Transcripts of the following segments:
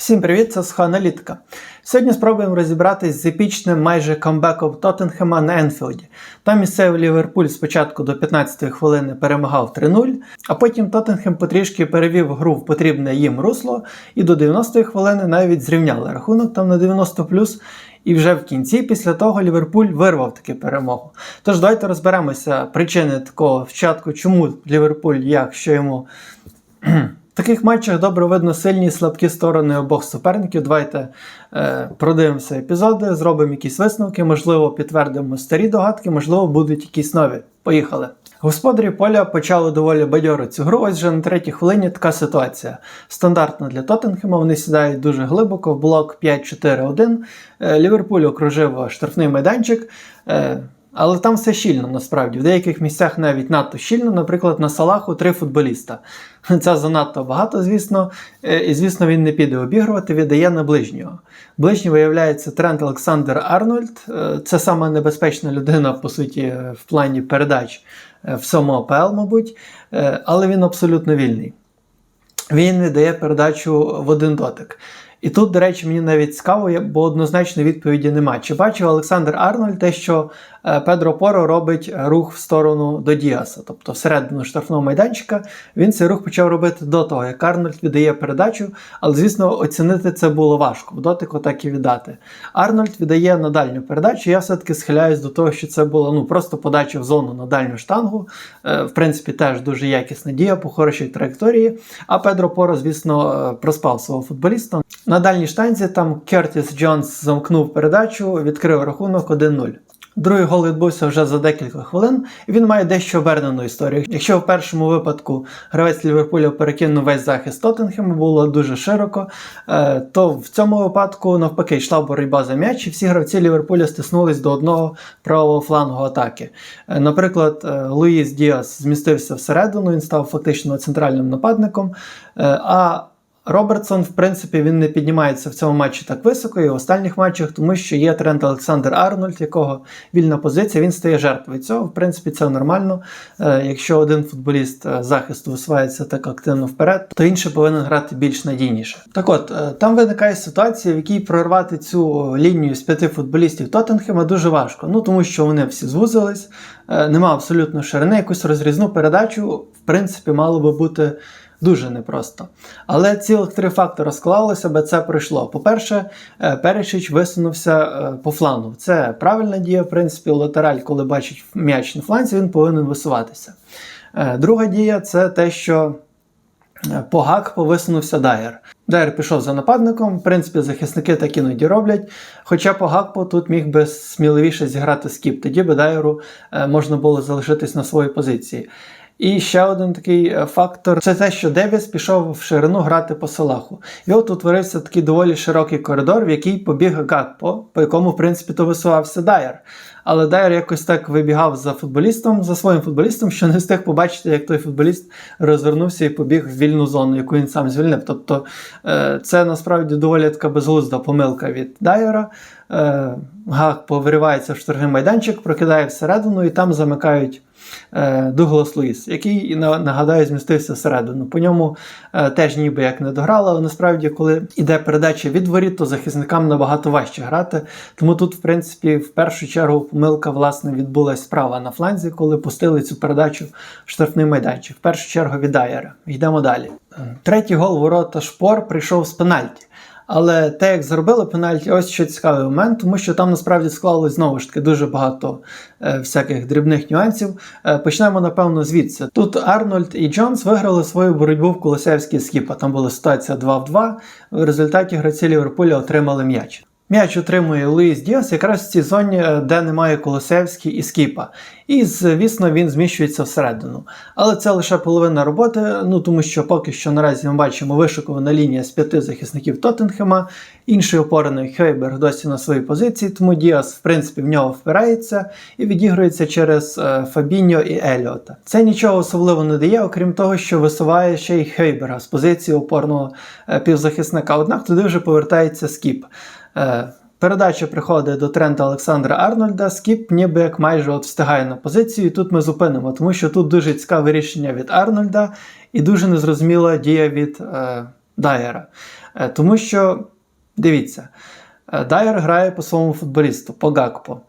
Всім привіт, це Суха Аналітика. Сьогодні спробуємо розібратись з епічним майже камбеком Тоттенхема на Енфілді. Там місцевий Ліверпуль спочатку до 15-ї хвилини перемагав 3-0, а потім Тоттенхем потрішки перевів гру в потрібне їм русло і до 90-ї хвилини навіть зрівняли рахунок там на 90 і вже в кінці, після того, Ліверпуль вирвав таки перемогу. Тож давайте розберемося причини такого вчатку, чому Ліверпуль, як що йому. Таких матчах добре видно сильні і слабкі сторони обох суперників. Давайте е, продивимося епізоди, зробимо якісь висновки, можливо, підтвердимо старі догадки, можливо, будуть якісь нові. Поїхали. Господарі поля почали доволі бадьоро цю гру. Ось вже на третій хвилині така ситуація. Стандартна для Тоттенхема, вони сідають дуже глибоко, в блок 5-4-1. Е, Ліверпуль окружив штрафний майданчик. Але там все щільно насправді. В деяких місцях навіть надто щільно, наприклад, на Салаху три футболіста. Це занадто багато, звісно. Е, І, звісно, він не піде обігрувати, віддає на ближнього. Ближній виявляється Трент Олександр Арнольд. Е, Це сама небезпечна людина, по суті, в плані передач е, в всьому АПЛ, мабуть. Але він абсолютно вільний. Він віддає передачу в один дотик. І тут, до речі, мені навіть цікаво, бо однозначно відповіді нема. Чи бачив Олександр Арнольд те, що Педро Поро робить рух в сторону до Діаса, тобто всередину штрафного майданчика, він цей рух почав робити до того, як Арнольд віддає передачу, але, звісно, оцінити це було важко, в дотику так і віддати. Арнольд віддає на дальню передачу. Я все-таки схиляюсь до того, що це була ну, просто подача в зону на дальню штангу. Е, В принципі, теж дуже якісна дія по хорошій траєкторії. А Педро Поро, звісно, е, проспав свого футболіста. На дальній штанзі там Кертіс Джонс замкнув передачу, відкрив рахунок 1-0. Другий гол відбувся вже за декілька хвилин, і він має дещо обернену історію. Якщо в першому випадку гравець Ліверпуля перекинув весь захист Тоттенхема, було дуже широко, е, то в цьому випадку навпаки йшла боротьба за м'яч, і всі гравці Ліверпуля стиснулись до одного правого флангу атаки. Е, Наприклад, е, Луїс Діас змістився всередину, він став фактично центральним нападником. А Робертсон, в принципі, він не піднімається в цьому матчі так високо і в останніх матчах, тому що є тренд Олександр Арнольд, якого вільна позиція, він стає жертвою цього. В принципі, це нормально. Е, Якщо один футболіст е, захисту висувається так активно вперед, то інший повинен грати більш надійніше. Так от, е, там виникає ситуація, в якій прорвати цю лінію з п'яти футболістів Тоттенхема дуже важко. Ну тому що вони всі звузились, нема абсолютно ширини, якусь розрізну передачу, в принципі, мало би бути. Дуже непросто. Але цілих три фактори склалося, аби це пройшло. По-перше, е, Перешич висунувся е, по флангу. Це правильна дія, в принципі, латераль, коли бачить м'яч на фланзі, він повинен висуватися. Е, Друга дія це те, що по Гакпо висунувся Дайер. Дайер пішов за нападником, в принципі, захисники так іноді роблять. Хоча по Гакпо тут міг би сміливіше зіграти скіп, тоді би Дайеру можна було залишитись на своїй позиції. І ще один такий е, фактор це те, що Девіс пішов в ширину грати по Салаху. І от утворився такий доволі широкий коридор, в який побіг Гакпо, по якому, в принципі, то висувався Дайер. Але Дайер якось так вибігав за футболістом, за своїм футболістом, що не встиг побачити, як той футболіст розвернувся і побіг в вільну зону, яку він сам звільнив. Тобто е, це насправді доволі така безглузда помилка від Дайера. Е, Гакпо виривається в штрафний майданчик, прокидає всередину і там замикають. Е, Дуглас Луїс, який нагадаю змістився всередину. По ньому е, теж ніби як не дограли, але насправді, коли йде передача від воріт, то захисникам набагато важче грати. Тому тут, в принципі, в першу чергу помилка власне відбулась справа на фланзі, коли пустили цю передачу в штрафний майданчик. В першу чергу від Дайера. Йдемо далі. Е, Третій гол ворота Шпор прийшов з пенальті. Але те, як зробили пенальті, ось що цікавий момент, тому що там насправді склалось знову ж таки дуже багато е, всяких дрібних нюансів. Е, почнемо, напевно, звідси. Тут Арнольд і Джонс виграли свою боротьбу в Колосевській скіпа. Там була ситуація 2 в 2. В результаті гравці Ліверпуля отримали м'яч. М'яч отримує Луїс Діас якраз в цій зоні, е, де немає Колосевський і Скіпа. І, звісно, він зміщується всередину. Але це лише половина роботи, ну тому що поки що наразі ми бачимо вишикована лінія з п'яти захисників Тоттенхема, інший опорений Хейберг досі на своїй позиції, тому Діас, в принципі, в нього впирається і відігрується через е, Фабіньо і Еліота. Це нічого особливо не дає, окрім того, що висуває ще й Хейберга з позиції опорного е, півзахисника. Однак туди вже повертається Скіп. Е, Передача приходить до Трента Олександра Арнольда. Скіп ніби як майже от встигає на позицію. І тут ми зупинимо, тому що тут дуже цікаве рішення від Арнольда і дуже незрозуміла дія від е, Дайера. Е, Тому що, дивіться, е, Дайер грає по своєму футболісту, по Гакпо.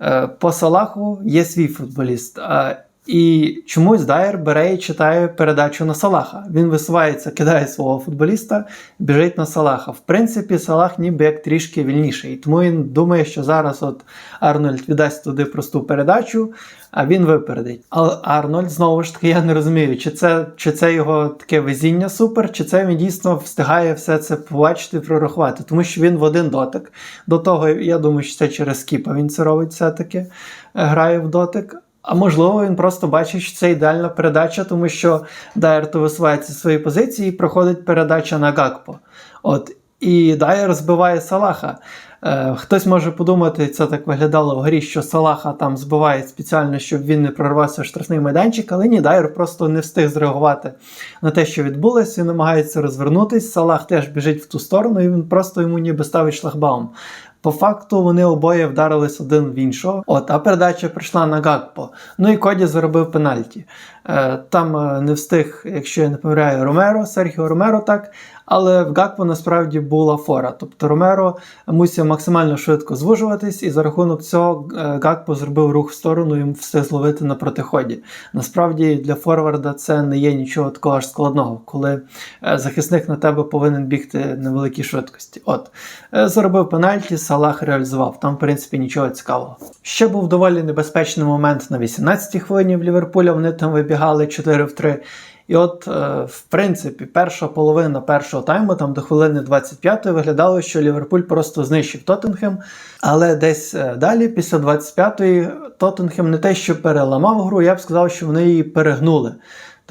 Е, По Салаху є свій футболіст. Е, І чомусь Дайер бере і читає передачу на Салаха. Він висувається, кидає свого футболіста, біжить на Салаха. В принципі, Салах ніби як трішки вільніший. Тому він думає, що зараз от Арнольд віддасть туди просту передачу, а він випередить. Але Арнольд, знову ж таки, я не розумію, чи це, чи це його таке везіння супер, чи це він дійсно встигає все це побачити прорахувати. Тому що він в один дотик. До того, я думаю, що це через Кіпа він це робить все-таки, е, грає в дотик. А можливо, він просто бачить, що це ідеальна передача, тому що Дайер то висувається зі своєї позиції і проходить передача на Гакпо. От, і Дайер збиває Салаха. Е, хтось може подумати, це так виглядало в грі, що Салаха там збиває спеціально, щоб він не прорвався в штрафний майданчик, але ні, Дайер просто не встиг зреагувати на те, що відбулося, і намагається розвернутись. Салах теж біжить в ту сторону, і він просто йому ніби ставить шлагбаум. По факту вони обоє вдарились один в іншого. От, а передача прийшла на Гакпо. Ну і Коді заробив пенальті. Е, там е, не встиг, якщо я не помиляю, Ромеро, Серхіо Ромеро так. Але в Гакпо насправді була фора. Тобто Ромеро мусив максимально швидко звужуватись, і за рахунок цього е, Гакпо зробив рух в сторону і встиг зловити на протиході. Насправді для форварда це не є нічого такого ж складного, коли захисник на тебе повинен бігти на великій швидкості. От заробив пенальті, Салах реалізував. Там, в принципі, нічого цікавого. Ще був доволі небезпечний момент на 18-й хвилині в Ліверпуля. Вони там вибігали 4 в 3. І от, е, в принципі, перша половина першого тайму, там до хвилини 25-ї, виглядало, що Ліверпуль просто знищив Тоттенхем. Але десь е, далі, після 25-ї, Тоттенхем не те, що переламав гру, я б сказав, що вони її перегнули.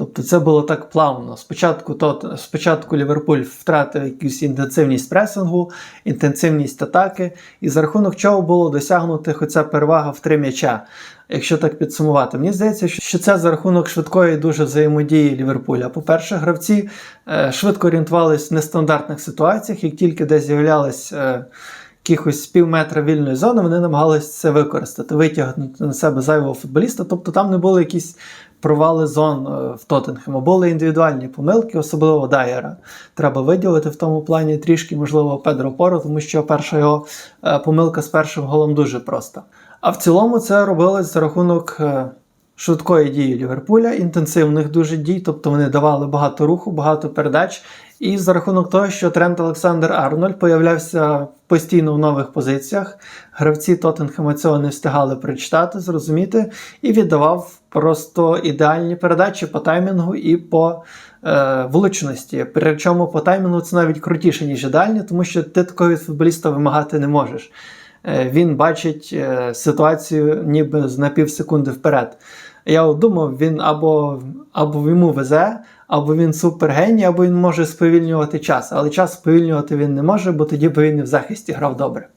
Тобто це було так плавно. Спочатку тот, спочатку Ліверпуль втратив якусь інтенсивність пресингу, інтенсивність атаки, і за рахунок чого було досягнути хоча перевага в три м'яча. Якщо так підсумувати, мені здається, що це за рахунок швидкої дуже взаємодії Ліверпуля. По-перше, гравці е, швидко орієнтувалися в нестандартних ситуаціях, як тільки десь з'являлась е, якихось пів метра вільної зони, вони намагалися це використати, витягнути на себе зайвого футболіста. Тобто там не були якісь провали зон е, в Тоттенхему, були індивідуальні помилки, особливо Дайера. Треба виділити в тому плані трішки, можливо, Педро Поро, тому що перша його е, помилка з першим голом дуже проста. А в цілому це робилось за рахунок е, швидкої дії Ліверпуля, інтенсивних дуже дій, тобто вони давали багато руху, багато передач. І за рахунок того, що Трент Олександр Арнольд появлявся постійно в нових позиціях, гравці Тоттенхема цього не встигали прочитати, зрозуміти, і віддавав просто ідеальні передачі по таймінгу і по е, влучності. Причому по таймінгу це навіть крутіше, ніж ідеальні, тому що ти такого від футболіста вимагати не можеш. Е, він бачить е, ситуацію ніби з на пів секунди вперед. Я думав, він або, або йому везе, або він супергеній, або він може сповільнювати час. Але час сповільнювати він не може, бо тоді би він і в захисті грав добре.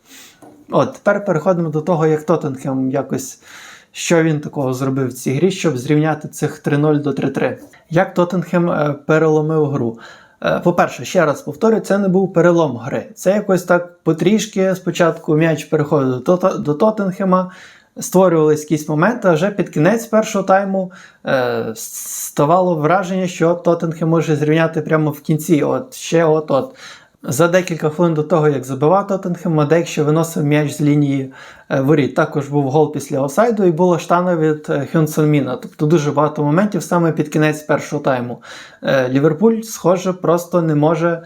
От, тепер переходимо до того, як Тоттенхем якось. Що він такого зробив в цій грі, щоб зрівняти цих 3-0 до 3-3? Як Тоттенхем е, переломив гру? Е, По-перше, ще раз повторю, це не був перелом гри. Це якось так потрішки спочатку м'яч переходив до, Тот- до Тоттенхема, створювались якісь моменти, а вже під кінець першого тайму е, ставало враження, що Тоттенхем може зрівняти прямо в кінці. От ще от-от. За декілька хвилин до того, як забивав Тоттенхем, Мадек ще виносив м'яч з лінії е, воріт. Також був гол після офсайду і була штана від е, Хюнсон Міна. Тобто дуже багато моментів саме під кінець першого тайму. Е, Ліверпуль, схоже, просто не може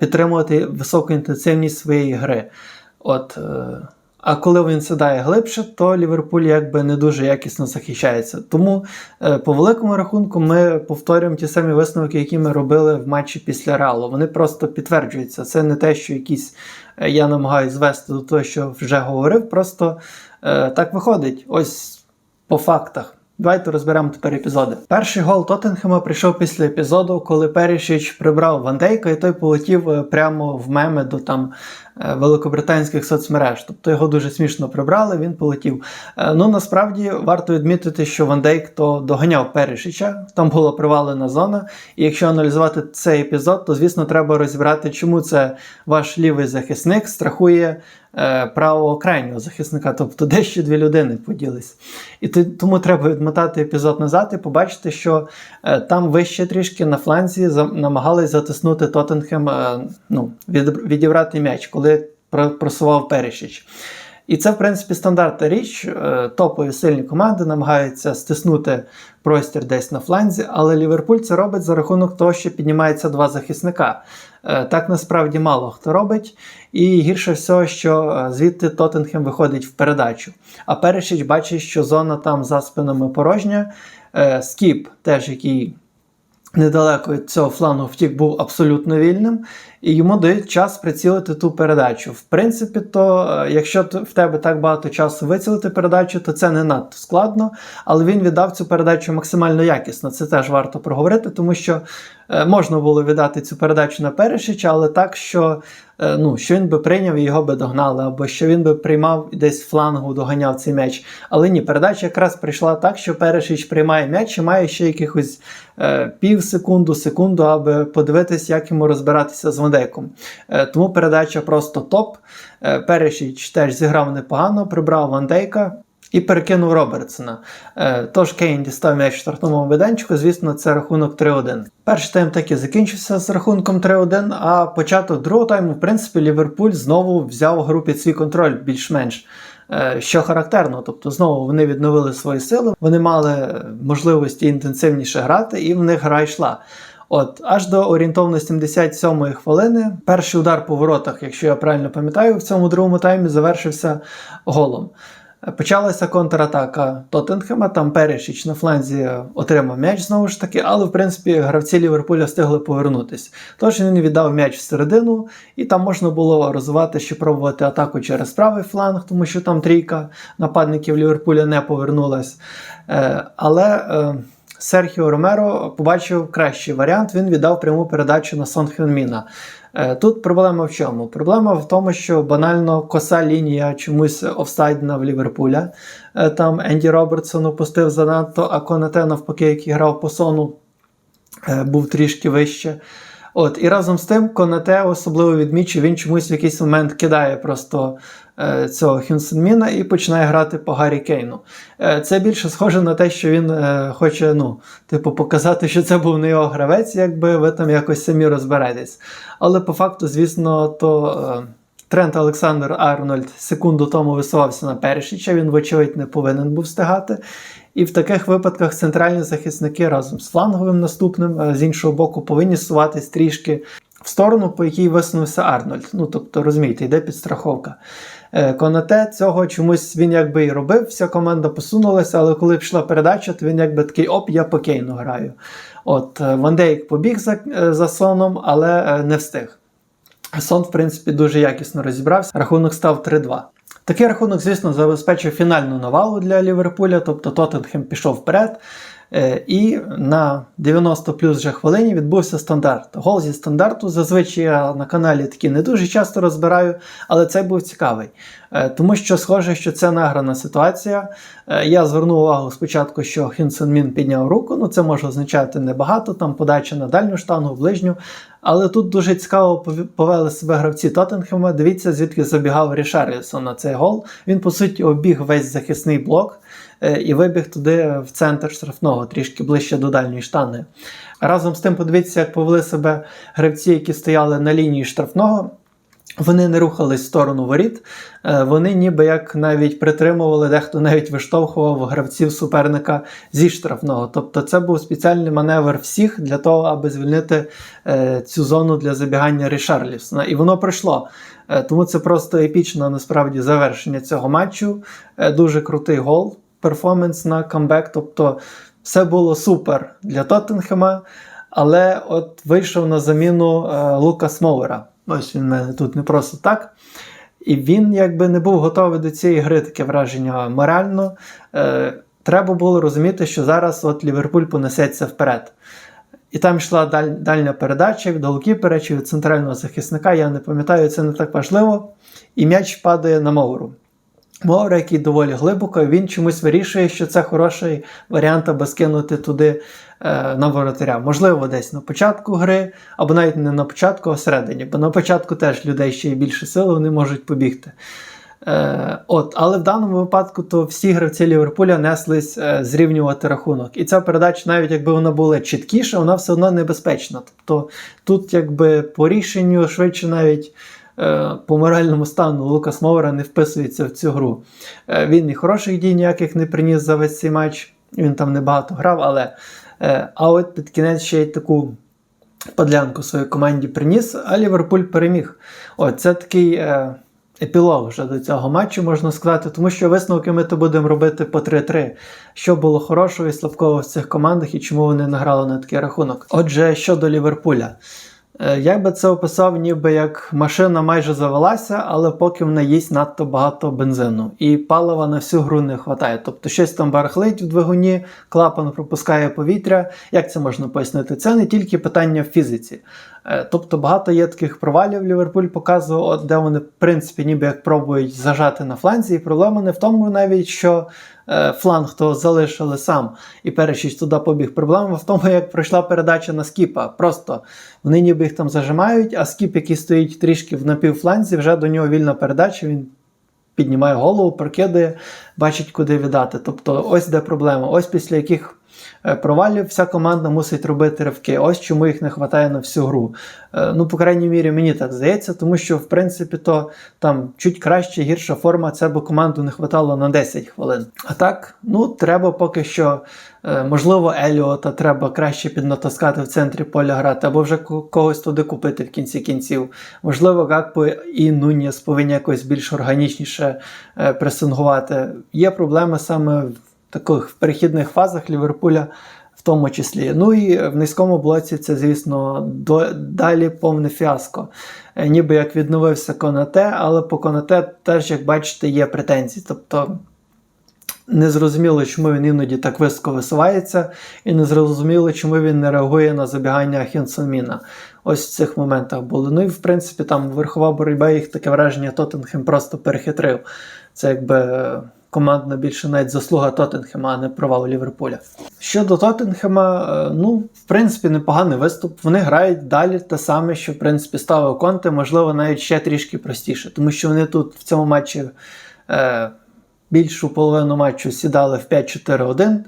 підтримувати високу інтенсивність своєї гри. От, а коли він сідає глибше, то Ліверпуль якби не дуже якісно захищається. Тому, е, по великому рахунку, ми повторюємо ті самі висновки, які ми робили в матчі після Реалу. Вони просто підтверджуються. Це не те, що якісь е, я намагаюся звести до того, що вже говорив. Просто е, так виходить. Ось по фактах. Давайте розберемо тепер епізоди. Перший гол Тоттенхема прийшов після епізоду, коли Перішіч прибрав Вандейка, і той полетів е, прямо в меми до там великобританських соцмереж. Тобто його дуже смішно прибрали, він полетів. Е, Ну насправді варто відмітити, що Ван Дейк то доганяв Перешича, там була привалена зона. І якщо аналізувати цей епізод, то звісно треба розібрати, чому це ваш лівий захисник страхує е, правого крайнього захисника, тобто де ще дві людини поділись. І тому треба відмотати епізод назад і побачити, що е, там вище трішки на фланзі за, намагались затиснути Тоттенхем, е, ну, відібрати м'яч, коли про- просував Перешіч. І це, в принципі, стандартна річ. Е, Топові сильні команди намагаються стиснути простір десь на фланзі, але Ліверпуль це робить за рахунок того, що піднімається два захисника. Е, Так насправді мало хто робить. І гірше всього, що е, звідти Тоттенхем виходить в передачу. А Перешіч бачить, що зона там за спинами порожня. Скіп, теж який недалеко від цього флангу втік, був абсолютно вільним, і йому дають час прицілити ту передачу. В принципі, то е, якщо в тебе так багато часу вицілити передачу, то це не надто складно, але він віддав цю передачу максимально якісно. Це теж варто проговорити, тому що е, можна було віддати цю передачу на Перешича, але так, що, е, ну, що він би прийняв і його би догнали, або що він би приймав десь флангу, доганяв цей м'яч. Але ні, передача якраз прийшла так, що Перешич приймає м'яч і має ще якихось е, пів секунду, секунду, аби подивитись, як йому розбиратися з Вандейком. Е, тому передача просто топ. Е, Перешич теж зіграв непогано, прибрав Вандейка. І перекинув Робертсона. Е, Тож Кейн дістав м'яч в штрафному майданчику. Звісно, це рахунок 3-1. Перший тайм таки закінчився з рахунком 3-1, а початок другого тайму, в принципі, Ліверпуль знову взяв гру під свій контроль більш-менш. Що характерно, тобто знову вони відновили свої сили, вони мали можливості інтенсивніше грати, і в них гра йшла. От, аж до орієнтовно 77-ї хвилини перший удар по воротах, якщо я правильно пам'ятаю, в цьому другому таймі завершився голом. Почалася контратака Тоттенхема, там Перешіч на фланзі отримав м'яч знову ж таки, але в принципі гравці Ліверпуля встигли повернутись. Тож він віддав м'яч всередину, і там можна було розвивати ще пробувати атаку через правий фланг, тому що там трійка нападників Ліверпуля не повернулась. Е, Але е, Серхіо Ромеро побачив кращий варіант. Він віддав пряму передачу на Сон Хенміна. Е, Тут проблема в чому? Проблема в тому, що банально коса лінія чомусь офсайдна в Ліверпуля. Е, Там Енді Робертсон опустив занадто, а Конате, навпаки, який грав по сону, е, був трішки вище. От, і разом з тим, Конате особливо відмічу, він чомусь в якийсь момент кидає просто е, цього Хюнсенміна і починає грати по Гаррі Кейну. Е, це більше схоже на те, що він е, хоче, ну, типу, показати, що це був не його гравець, якби ви там якось самі розберетесь. Але по факту, звісно, то. Е, Трент Олександр Арнольд секунду тому висувався на Перешича, він, вочевидь, не повинен був встигати. І в таких випадках центральні захисники разом з фланговим наступним, е, з іншого боку, повинні суватись трішки в сторону, по якій висунувся Арнольд. Ну, тобто, розумієте, йде підстраховка. Е, Конате цього чомусь він якби і робив, вся команда посунулася, але коли пішла передача, то він якби такий оп, я по граю. От е, Ван Дейк побіг за, за соном, але не встиг. Сон, в принципі, дуже якісно розібрався. Рахунок став 3-2. Такий рахунок, звісно, забезпечив фінальну навалу для Ліверпуля, тобто Тоттенхем пішов вперед. Е, І на 90 плюс вже хвилині відбувся стандарт. Гол зі стандарту. Зазвичай я на каналі такі не дуже часто розбираю, але цей був цікавий. Е, Тому що схоже, що це награна ситуація. Е, Я звернув увагу спочатку, що Хінсон Мін підняв руку. Ну це може означати небагато, там подача на дальню штангу, ближню. Але тут дуже цікаво повели себе гравці Тоттенхема. Дивіться, звідки забігав Рішарлісон на цей гол. Він, по суті, обіг весь захисний блок і вибіг туди в центр штрафного, трішки ближче до дальньої штанги. Разом з тим, подивіться, як повели себе гравці, які стояли на лінії штрафного. Вони не рухались в сторону воріт, е, вони ніби як навіть притримували, дехто навіть виштовхував гравців суперника зі штрафного. Тобто це був спеціальний маневр всіх для того, аби звільнити е, цю зону для забігання Рішарлісона. І воно пройшло. Е, Тому це просто епічне насправді завершення цього матчу. Е, Дуже крутий гол, перформанс на камбек. Тобто все було супер для Тоттенхема. Але от вийшов на заміну е, Лукас Моуера. Ось він мене тут не просто так. І він якби не був готовий до цієї гри, таке враження морально. Е, треба було розуміти, що зараз от Ліверпуль понесеться вперед. І там йшла даль, дальня передача від голкіпера чи від центрального захисника. Я не пам'ятаю, це не так важливо. І м'яч падає на Моуру. Моура, який доволі глибоко, він чомусь вирішує, що це хороший варіант, аби скинути туди е, на воротаря. Можливо, десь на початку гри, або навіть не на початку, а всередині. Бо на початку теж людей ще є більше сили, вони можуть побігти. Е, от, Але в даному випадку то всі гравці Ліверпуля неслись е, зрівнювати рахунок. І ця передача, навіть якби вона була чіткіша, вона все одно небезпечна. Тобто тут, якби по рішенню, швидше навіть. Е, По моральному стану Лукас Мовера не вписується в цю гру. Е, Він і хороших дій ніяких не приніс за весь цей матч. Він там небагато грав, але е, а от під кінець ще й таку подлянку своїй команді приніс, а Ліверпуль переміг. От це такий епілог вже до цього матчу, можна сказати, тому що висновки ми то будемо робити по 3-3. Що було хорошого і слабкого в цих командах і чому вони награли на такий рахунок. Отже, щодо Ліверпуля. Е, Я би це описав, ніби як машина майже завелася, але поки в неї їсть надто багато бензину, і палива на всю гру не вистачає. Тобто щось там барахлить в двигуні, клапан пропускає повітря. Як це можна пояснити? Це не тільки питання в фізиці. Е, Тобто багато є таких провалів. Ліверпуль показував, де вони, в принципі, ніби як пробують зажати на фланзі. І проблема не в тому, навіть що е, фланг то залишили сам і першіч туди побіг. Проблема в тому, як пройшла передача на скіпа. Просто вони ніби їх там зажимають, а скіп, який стоїть трішки в напівфланзі, вже до нього вільна передача. Він піднімає голову, прокидає, бачить, куди віддати. Тобто, ось де проблема. Ось після яких провалів вся команда мусить робити ривки. Ось чому їх не вистачає на всю гру. Е, Ну, по крайній мірі, мені так здається, тому що, в принципі, то там чуть краще, гірша форма, це б команду не вистачало на 10 хвилин. А так, ну, треба поки що, е, можливо, Еліота треба краще піднатаскати в центрі поля грати, або вже когось туди купити в кінці кінців. Можливо, Гакпо і Нуніс повинні якось більш органічніше е, пресингувати. Є проблеми саме таких перехідних фазах Ліверпуля. В тому числі. Ну і в низькому блоці це, звісно, до, далі повне фіаско. Е, Ніби як відновився Конате, але по Конате теж, як бачите, є претензії. Тобто незрозуміло, чому він іноді так високо висувається, і незрозуміло, чому він не реагує на забігання Хінсонміна. Ось в цих моментах було. Ну і в принципі там верхова боротьба, їх таке враження Тоттенхем просто перехитрив. Це якби командна більше навіть заслуга Тоттенхема, а не провал Ліверпуля. Щодо Тоттенхема, е, ну, в принципі, непоганий виступ. Вони грають далі те саме, що в принципі ставив Конте, можливо, навіть ще трішки простіше, тому що вони тут в цьому матчі. Е, більшу половину матчу сідали в 5-4-1.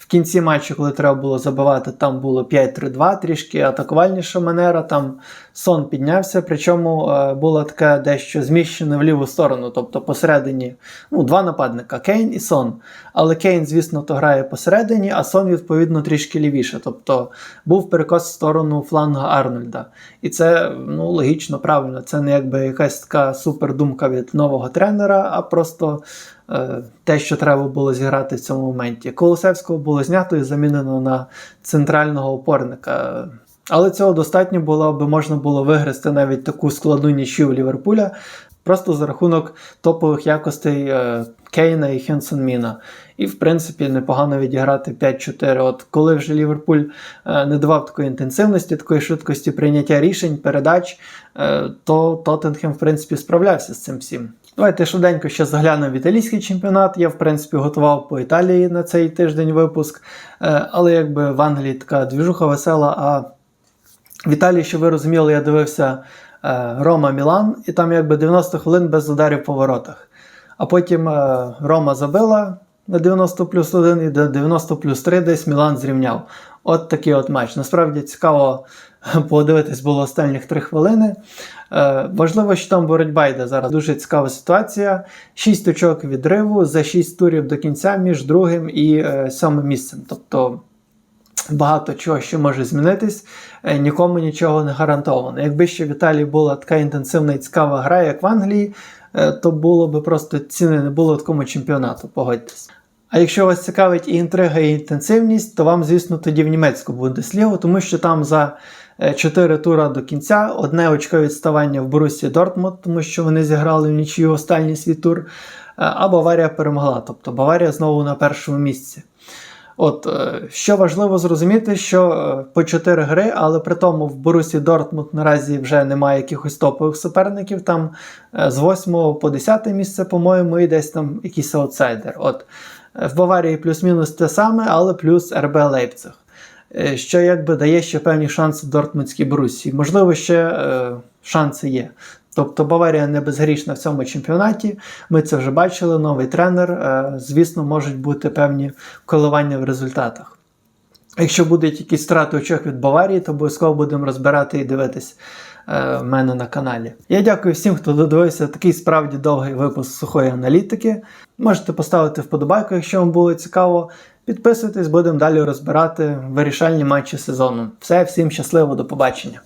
В кінці матчу, коли треба було забивати, там було 5-3-2, трішки атакувальніша манера. Там сон піднявся, причому е, було таке дещо зміщене в ліву сторону, тобто посередині ну, два нападника Кейн і Сон. Але Кейн, звісно, то грає посередині, а Сон, відповідно, трішки лівіше. Тобто був перекос в сторону фланга Арнольда. І це ну, логічно, правильно. Це не якби якась така супердумка від нового тренера, а просто те, що треба було зіграти в цьому моменті. Колосевського було знято і замінено на центрального опорника. Але цього достатньо було, аби можна було виграти навіть таку складну нічю Ліверпуля. Просто за рахунок топових якостей е, Кейна і Хенсонміна. І, в принципі, непогано відіграти 5-4. От коли вже Ліверпуль е, не давав такої інтенсивності, такої швидкості прийняття рішень, передач, е, то Тоттенхем, в принципі, справлявся з цим всім. Давайте швиденько ще заглянемо в італійський чемпіонат. Я, в принципі, готував по Італії на цей тиждень випуск. Е, але якби в Англії така двіжуха весела, а в Італії, що ви розуміли, я дивився е, Рома Мілан, і там якби 90 хвилин без ударів по воротах. А потім е, Рома забила на 90 плюс 1 і до 90 плюс 3 десь Мілан зрівняв. От такий от матч. Насправді цікаво подивитись було останніх 3 хвилини. Е, важливо, що там боротьба йде зараз. Дуже цікава ситуація. 6 очок відриву за 6 турів до кінця між другим і е, сьомим місцем. Тобто багато чого ще може змінитись, е, нікому нічого не гарантовано. Якби ще в Італії була така інтенсивна і цікава гра, як в Англії, то було би просто ціни не було такому чемпіонату, погодьтесь. А якщо вас цікавить і інтрига, і інтенсивність, то вам, звісно, тоді в німецьку Бундеслігу, тому що там за 4 тура до кінця одне очко відставання в Борусі Дортмунд, тому що вони зіграли в нічию останній свій тур, е, а Баварія перемогла. Тобто Баварія знову на першому місці. От е, що важливо зрозуміти, що е, по 4 гри, але при тому в Борусі Дортмунд наразі вже немає якихось топових суперників. Там е, з 8 по 10 місце, по-моєму, і десь там якийсь аутсайдер. От е, в Баварії плюс-мінус те саме, але плюс РБ Лейпциг. Е, Що якби дає ще певні шанси Дортмундській Борусі. Можливо, ще е, шанси є. Тобто Баварія не безгрішна в цьому чемпіонаті. Ми це вже бачили. Новий тренер. Е, Звісно, можуть бути певні коливання в результатах. Якщо будуть якісь втрати очок від Баварії, то обов'язково будемо розбирати і дивитись е, мене на каналі. Я дякую всім, хто додивився такий справді довгий випуск сухої аналітики. Можете поставити вподобайку, якщо вам було цікаво. Підписуйтесь, будемо далі розбирати вирішальні матчі сезону. Все, всім щасливо, до побачення.